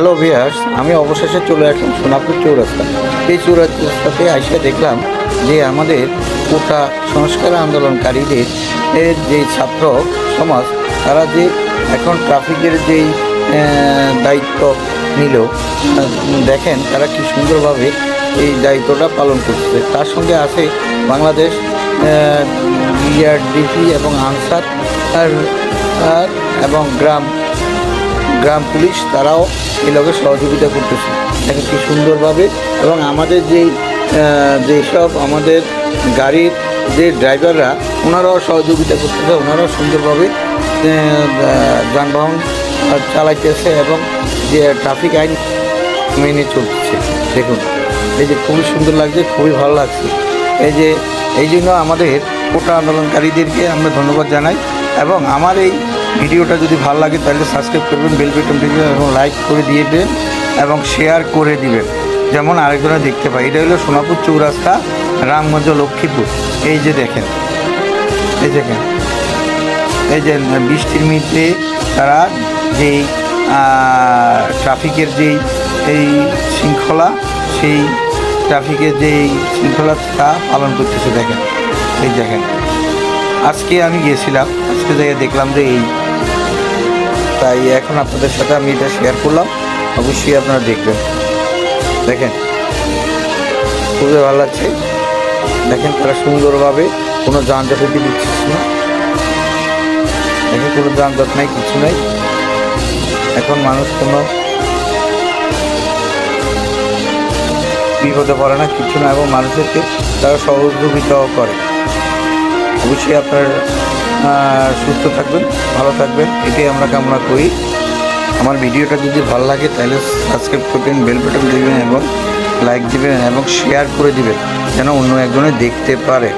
Hello viewers আমি অবশেষে চলে আসলাম সোনাপুর চৌরাস্তা। এই চৌরাস্তাতে এসে দেখলাম যে আমাদের কোটা সংস্কার আন্দোলনকারীদের এর যে ছাত্র সমাজ, তারা যে এখন ট্রাফিকের যেই দায়িত্ব নিল দেখেন তারা কি সুন্দরভাবে এই দায়িত্বটা পালন করছে। তার সঙ্গে আছে বাংলাদেশ বিআরডিপি এবং আনসার আর, এবং গ্রাম গ্রাম পুলিশ তারাও এই লোকের সহযোগিতা করতেছে। দেখেন কি সুন্দরভাবে এবং আমাদের যেই যেসব আমাদের গাড়ির যে ড্রাইভাররা, ওনারাও সহযোগিতা করতেছে, ওনারাও সুন্দরভাবে যানবাহন চালাইতেছে এবং যে ট্রাফিক আইন মেনে চলতেছে। দেখুন, এই যে খুবই সুন্দর লাগছে, খুবই ভালো লাগছে। এই যে, এই জন্য আমাদের কোটা আন্দোলনকারীদেরকে আমরা ধন্যবাদ জানাই এবং আমার এই ভিডিওটা যদি ভালো লাগে তাহলে সাবস্ক্রাইব করবেন বেল বাটন দিবেন এবং লাইক করে দিবেন এবং শেয়ার করে দিবেন। যেমন আরেকজনে দেখতে পাই এটা হলো সোনাপুর চৌরাস্তা, রামগঞ্জ, লক্ষ্মীপুর। এই যে দেখেন, এই দেখেন, এই যে বৃষ্টির মধ্যে তারা যেই ট্রাফিকের যেই, এই শৃঙ্খলা, সেই ট্রাফিকের যেই শৃঙ্খলা তা পালন করতেছে, দেখেন, এই দেখেন। আজকে আমি গিয়েছিলাম আজকে জায়গায় দেখলাম যে এই। তাই এখন আপনাদের সাথে আমি এটা শেয়ার করলাম, অবশ্যই আপনারা দেখবেন। দেখেন, খুবই ভালো লাগছে। দেখেন তারা সুন্দরভাবে কোনো যানজটের দিকে দিচ্ছে না। দেখেন কোনো যানজট নাই, কিছু নাই। এখন মানুষ কোনো বিপদে পড়ে না, কিছু না, এবং মানুষেরকে তারা সহযোগিতাও করে। অবশ্যই আপনার সুস্থ থাকবেন, ভালো থাকবেন, এটাই আমরা কামনা করি। আমার ভিডিওটা যদি ভালো লাগে, তাহলে সাবস্ক্রাইব করবেন বেল বাটন দেবেন এবং লাইক দেবেন এবং শেয়ার করে দিবেন, যেন অন্য একজনে দেখতে পারে।